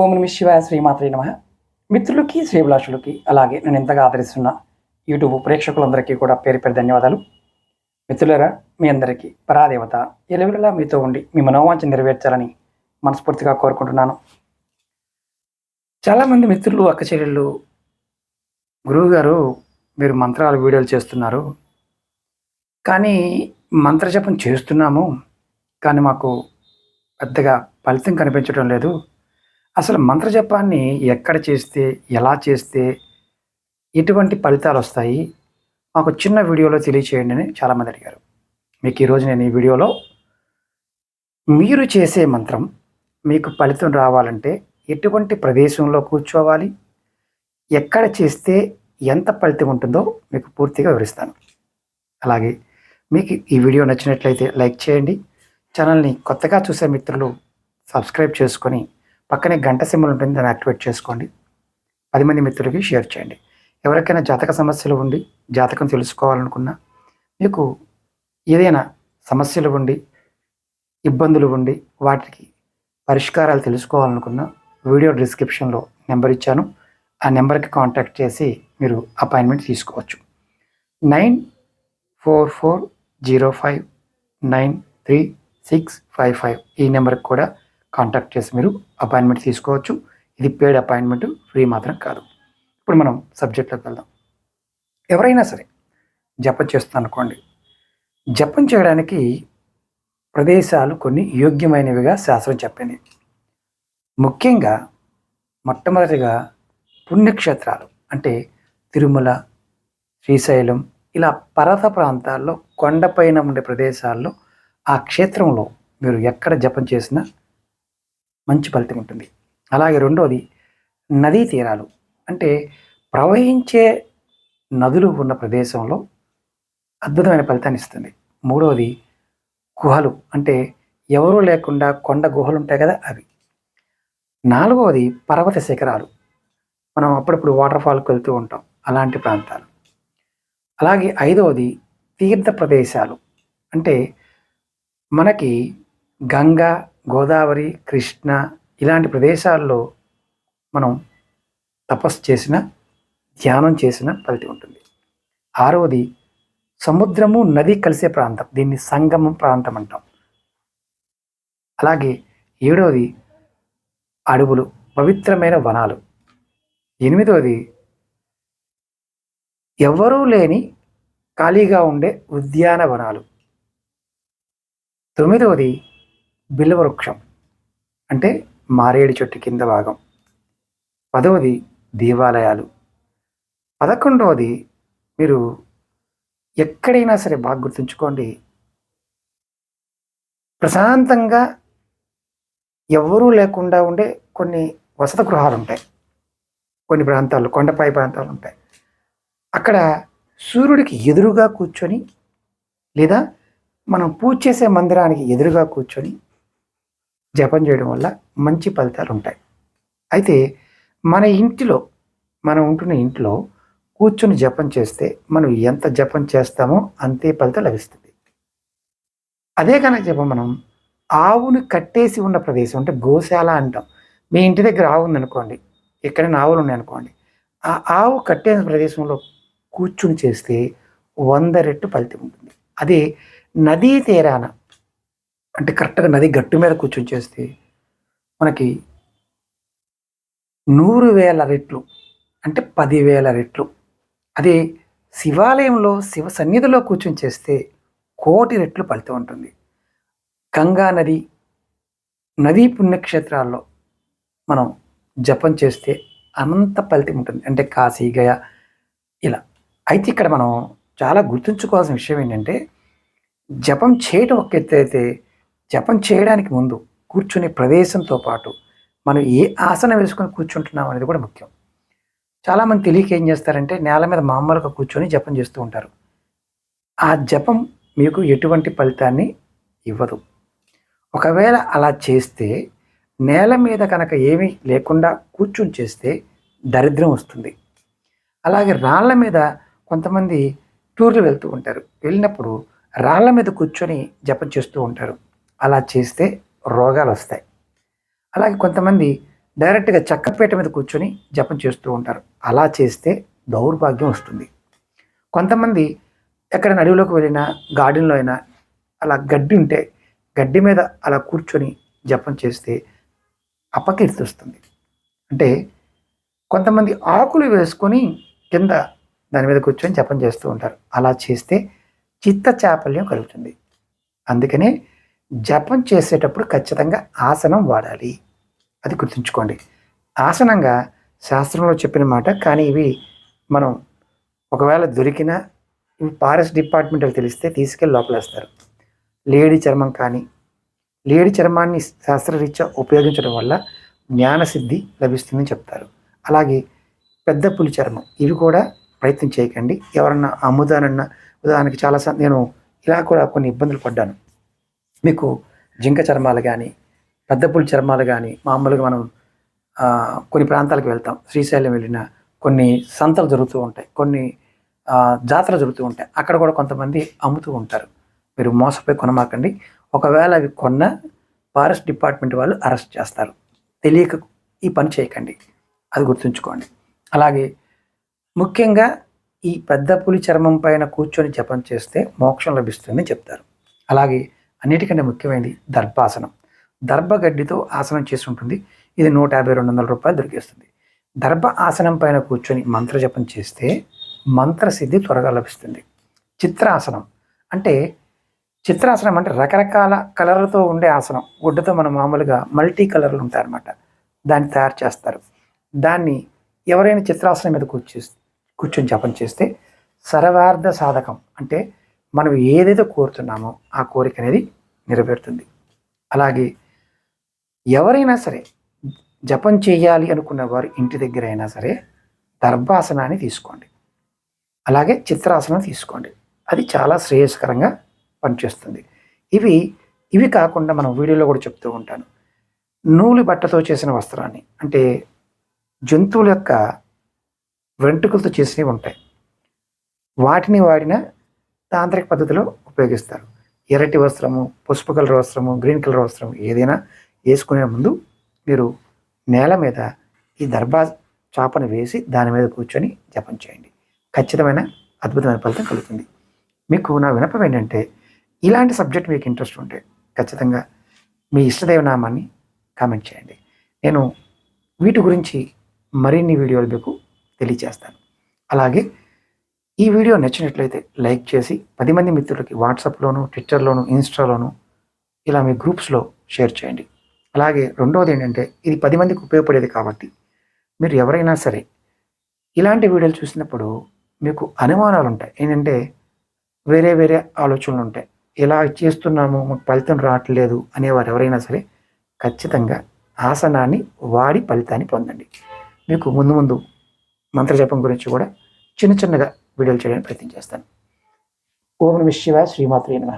ఓం నమ శివాయ శ్రీమాత్రే నమ. మిత్రులకి శ్రీభిలాషులకి అలాగే నేను ఎంతగా ఆదరిస్తున్న యూట్యూబ్ ప్రేక్షకులందరికీ కూడా పేరు పేరు ధన్యవాదాలు. మిత్రులరా మీ అందరికీ పరాదేవత ఎలుగులా మీతో ఉండి మీ మనోవాంఛ నెరవేర్చాలని మనస్ఫూర్తిగా కోరుకుంటున్నాను. చాలామంది మిత్రులు అక్క చెల్లెళ్ళు గురువుగారు మీరు మంత్రాలు వీడియోలు చేస్తున్నారు. కానీ మంత్రజపం చేస్తున్నాము. కానీ మాకు పెద్దగా ఫలితం కనిపించడం లేదు. అసలు మంత్రజపాన్ని ఎక్కడ చేస్తే ఎలా చేస్తే ఎటువంటి ఫలితాలు వస్తాయి? మాకు చిన్న వీడియోలో తెలియచేయండి అని చాలామంది అడిగారు. మీకు ఈరోజు నేను ఈ వీడియోలో మీరు చేసే మంత్రం మీకు ఫలితం రావాలంటే ఎటువంటి ప్రదేశంలో కూర్చోవాలి? ఎక్కడ చేస్తే ఎంత ఫలితం ఉంటుందో మీకు పూర్తిగా వివరిస్తాను. అలాగే మీకు ఈ వీడియో నచ్చినట్లయితే లైక్ చేయండి. ఛానల్ని కొత్తగా చూసే మిత్రులు సబ్స్క్రైబ్ చేసుకొని పక్కనే గంట సింబల్ ఉంటుంది దాన్ని యాక్టివేట్ చేసుకోండి. పది మంది మిత్రులకి షేర్ చేయండి. ఎవరికైనా జాతక సమస్యలు ఉండి జాతకం తెలుసుకోవాలనుకున్నా మీకు ఏదైనా సమస్యలు ఉండి ఇబ్బందులు ఉండి వాటికి పరిష్కారాలు తెలుసుకోవాలనుకున్నా వీడియో డిస్క్రిప్షన్లో నెంబర్ ఇచ్చాను. ఆ నెంబర్కి కాంటాక్ట్ చేసి మీరు అపాయింట్మెంట్ తీసుకోవచ్చు. Nine four four zero five nine three six five five ఈ నెంబర్కి కూడా కాంటాక్ట్ చేసి మీరు అపాయింట్మెంట్ తీసుకోవచ్చు. ఇది పేడ్ అపాయింట్మెంట్ ఫ్రీ మాత్రం కాదు. ఇప్పుడు మనం సబ్జెక్ట్లోకి వెళ్దాం. ఎవరైనా సరే జపం చేస్తాను అనుకోండి జపం చేయడానికి ప్రదేశాలు కొన్ని యోగ్యమైనవిగా శాస్త్రం చెప్పింది. ముఖ్యంగా మొట్టమొదటిగా పుణ్యక్షేత్రాలు అంటే తిరుమల శ్రీశైలం ఇలా పర్వత ప్రాంతాల్లో కొండపైన ఉండే ప్రదేశాల్లో ఆ క్షేత్రంలో మీరు ఎక్కడ జపం చేసినా మంచి ఫలితం ఉంటుంది. అలాగే రెండవది నదీ తీరాలు. అంటే ప్రవహించే నదులు ఉన్న ప్రదేశంలో అద్భుతమైన ఫలితాన్ని ఇస్తుంది. మూడవది గుహలు. అంటే ఎవరూ లేకుండా కొండ గుహలు ఉంటాయి కదా అవి. నాలుగవది పర్వత శిఖరాలు. మనం అప్పుడప్పుడు వాటర్ ఫాల్కి వెళ్తూ ఉంటాం అలాంటి ప్రాంతాలు. అలాగే ఐదవది తీర్థ ప్రదేశాలు అంటే మనకి గంగా గోదావరి కృష్ణ ఇలాంటి ప్రదేశాల్లో మనం తపస్సు చేసిన ధ్యానం చేసిన ఫలితం ఉంటుంది. ఆరవది సముద్రము నది కలిసే ప్రాంతం. దీన్ని సంగమం ప్రాంతం అంటాం. అలాగే ఏడవది అడవులు పవిత్రమైన వనాలు. ఎనిమిదవది ఎవ్వరూ లేని ఖాళీగా ఉండే ఉద్యానవనాలు. తొమ్మిదవది బిల్వవృక్షం అంటే మారేడు చెట్టు కింద భాగం. పదవది దేవాలయాలు. పదకొండవది మీరు ఎక్కడైనా సరే బాగా గుర్తుంచుకోండి. ప్రశాంతంగా ఎవరూ లేకుండా ఉండే కొన్ని వసత గృహాలు ఉంటాయి. కొన్ని ప్రాంతాలు కొండపై ప్రాంతాలు ఉంటాయి. అక్కడ సూర్యుడికి ఎదురుగా కూర్చొని లేదా మనం పూజ చేసే మందిరానికి ఎదురుగా కూర్చొని జపం చేయడం వల్ల మంచి ఫలితాలు ఉంటాయి. అయితే మన ఇంటిలో మనం ఉంటున్న ఇంట్లో కూర్చొని జపం చేస్తే మనం ఎంత జపం చేస్తామో అంతే ఫలితం లభిస్తుంది. అదే కనుక జపం మనం ఆవును కట్టేసి ఉన్న ప్రదేశం అంటే గోశాల అంటాం. మీ ఇంటి దగ్గర ఆవు ఉందనుకోండి ఎక్కడైనా ఆవులు ఉన్నాయనుకోండి ఆ ఆవు కట్టేసిన ప్రదేశంలో కూర్చుని చేస్తే వంద రెట్టు ఫలితం ఉంటుంది. అదే నదీ తీరాన అంటే కరెక్ట్గా నది గట్టు మీద కూర్చొని చేస్తే మనకి నూరు వేల రెట్లు అంటే పదివేల రెట్లు. అదే శివాలయంలో శివ సన్నిధిలో కూర్చొని చేస్తే కోటి రెట్లు ఫలితం ఉంటుంది. గంగా నది నదీ పుణ్యక్షేత్రాల్లో మనం జపం చేస్తే అనంత ఫలితం ఉంటుంది. అంటే కాశీ గయ ఇలా. అయితే ఇక్కడ మనం చాలా గుర్తుంచుకోవాల్సిన విషయం ఏంటంటే జపం చేయటం ఒక ఎత్తు అయితే జపం చేయడానికి ముందు కూర్చునే ప్రదేశంతో పాటు మనం ఏ ఆసనం వేసుకొని కూర్చుంటున్నాం అనేది కూడా ముఖ్యం. చాలామంది తెలియక ఏం చేస్తారంటే నేల మీద మామూలుగా కూర్చొని జపం చేస్తూ ఉంటారు. ఆ జపం మీకు ఎటువంటి ఫలితాన్ని ఇవ్వదు. ఒకవేళ అలా చేస్తే నేల మీద కనుక ఏమీ లేకుండా కూర్చుని చేస్తే దరిద్రం వస్తుంది. అలాగే రాళ్ళ మీద కొంతమంది టూర్లు వెళ్తూ ఉంటారు. వెళ్ళినప్పుడు రాళ్ళ మీద కూర్చొని జపం చేస్తూ ఉంటారు. అలా చేస్తే రోగాలు వస్తాయి. అలాగే కొంతమంది డైరెక్ట్గా చక్కపేట మీద కూర్చొని జపం చేస్తూ ఉంటారు. అలా చేస్తే దౌర్భాగ్యం వస్తుంది. కొంతమంది ఎక్కడైనా అడవిలోకి వెళ్ళినా గార్డెన్లో అయినా అలా గడ్డి ఉంటే గడ్డి మీద అలా కూర్చొని జపం చేస్తే అపకీర్తి వస్తుంది. అంటే కొంతమంది ఆకులు వేసుకొని కింద దాని మీద కూర్చొని జపం చేస్తూ ఉంటారు. అలా చేస్తే చిత్త చాపల్యం కలుగుతుంది. అందుకనే జపం చేసేటప్పుడు ఖచ్చితంగా ఆసనం వాడాలి. అది గుర్తుంచుకోండి. ఆసనంగా శాస్త్రంలో చెప్పిన మాట కానీ ఇవి మనం ఒకవేళ దొరికినా ఇవి ఫారెస్ట్ డిపార్ట్మెంట్కి తెలిస్తే తీసుకెళ్ళి లోపలేస్తారు. లేడి చర్మం కానీ లేడి చర్మాన్ని శాస్త్రరీత్యా ఉపయోగించడం వల్ల జ్ఞానసిద్ధి లభిస్తుందని చెప్తారు. అలాగే పెద్ద పులి చర్మం ఇవి కూడా ప్రయత్నం చేయకండి. ఎవరన్నా అమ్ముదానన్నా ఉదాహరణకి చాలా నేను ఇలా కూడా కొన్ని ఇబ్బందులు పడ్డాను. మీకు జింక చర్మాలు కానీ పెద్ద పులి చర్మాలు కానీ మామూలుగా మనం కొన్ని ప్రాంతాలకు వెళ్తాం. శ్రీశైలం వెళ్ళిన కొన్ని సంతలు జరుగుతూ ఉంటాయి. కొన్ని జాతరలు జరుగుతూ ఉంటాయి. అక్కడ కూడా కొంతమంది అమ్ముతూ ఉంటారు. మీరు మోసపోయి కొనమాకండి. ఒకవేళ అవి కొన్న ఫారెస్ట్ డిపార్ట్మెంట్ వాళ్ళు అరెస్ట్ చేస్తారు. తెలియక ఈ పని చేయకండి. అది గుర్తుంచుకోండి. అలాగే ముఖ్యంగా ఈ పెద్ద పులి చర్మం పైన కూర్చొని జపం చేస్తే మోక్షం లభిస్తుందని చెప్తారు. అలాగే అన్నిటికంటే ముఖ్యమైనది దర్భాసనం. దర్భగడ్డితో ఆసనం చేసి ఉంటుంది ఇది నూట యాభై రెండు వందల రూపాయలు దొరికేస్తుంది. దర్భ ఆసనం పైన కూర్చొని మంత్ర జపం చేస్తే మంత్రసిద్ధి త్వరగా లభిస్తుంది. చిత్రాసనం. అంటే చిత్రాసనం అంటే రకరకాల కలర్లతో ఉండే ఆసనం. గుడ్డతో మనం మామూలుగా మల్టీ కలర్లు ఉంటాయన్నమాట. దాన్ని తయారు చేస్తారు. దాన్ని ఎవరైనా చిత్రాసనం మీద కూర్చో కూర్చొని జపం చేస్తే సర్వార్థ సాధకం. అంటే మనం ఏదైతే కోరుతున్నామో ఆ కోరిక అనేది నెరవేరుతుంది. అలాగే ఎవరైనా సరే జపం చేయాలి అనుకున్న వారు ఇంటి దగ్గర అయినా సరే దర్భాసనాన్ని తీసుకోండి. అలాగే చిత్రాసనం తీసుకోండి. అది చాలా శ్రేయస్కరంగా పనిచేస్తుంది. ఇవి ఇవి కాకుండా మనం వీడియోలో కూడా చెప్తూ ఉంటాను. నూలు బట్టతో చేసిన వస్త్రాన్ని అంటే జంతువుల యొక్క వెంట్రుకలతో చేసినవి ఉంటాయి. వాటిని వాడిన తాంత్రిక పద్ధతిలో ఉపయోగిస్తారు. ఎర్రటి వస్త్రము పసుపు కలర్ వస్త్రము గ్రీన్ కలర్ వస్త్రం ఏదైనా వేసుకునే ముందు మీరు నేల మీద ఈ దర్భా చాపను వేసి దాని మీద కూర్చొని జపం చేయండి. ఖచ్చితమైన అద్భుతమైన ఫలితం కలుగుతుంది. మీకు నా వినపం ఏంటంటే ఇలాంటి సబ్జెక్ట్ మీకు ఇంట్రెస్ట్ ఉంటే ఖచ్చితంగా మీ ఇష్టదేవ నామాన్ని కామెంట్ చేయండి. నేను వీటి గురించి మరిన్ని వీడియోలు మీకు తెలియజేస్తాను. అలాగే ఈ వీడియో నచ్చినట్లయితే లైక్ చేసి పది మంది మిత్రులకి వాట్సాప్లోను ట్విట్టర్లోను ఇన్స్టాలోను ఇలా మీ గ్రూప్స్లో షేర్ చేయండి. అలాగే రెండవది ఏంటంటే ఇది పది మందికి ఉపయోగపడేది కాబట్టి మీరు ఎవరైనా సరే ఇలాంటి వీడియోలు చూసినప్పుడు మీకు అనుమానాలు ఉంటాయి ఏంటంటే వేరే వేరే ఆలోచనలు ఉంటాయి ఇలా చేస్తున్నాము మాకు ఫలితం రావట్లేదు అనేవారు ఎవరైనా సరే ఖచ్చితంగా ఆసనాన్ని వాడి ఫలితాన్ని పొందండి. మీకు ముందు ముందు మంత్రజపం గురించి కూడా చిన్న చిన్నగా వీడియోలు చేయడానికి ప్రయత్నం చేస్తాను. ఓం నమ శివ శ్రీమాత్రే నమ.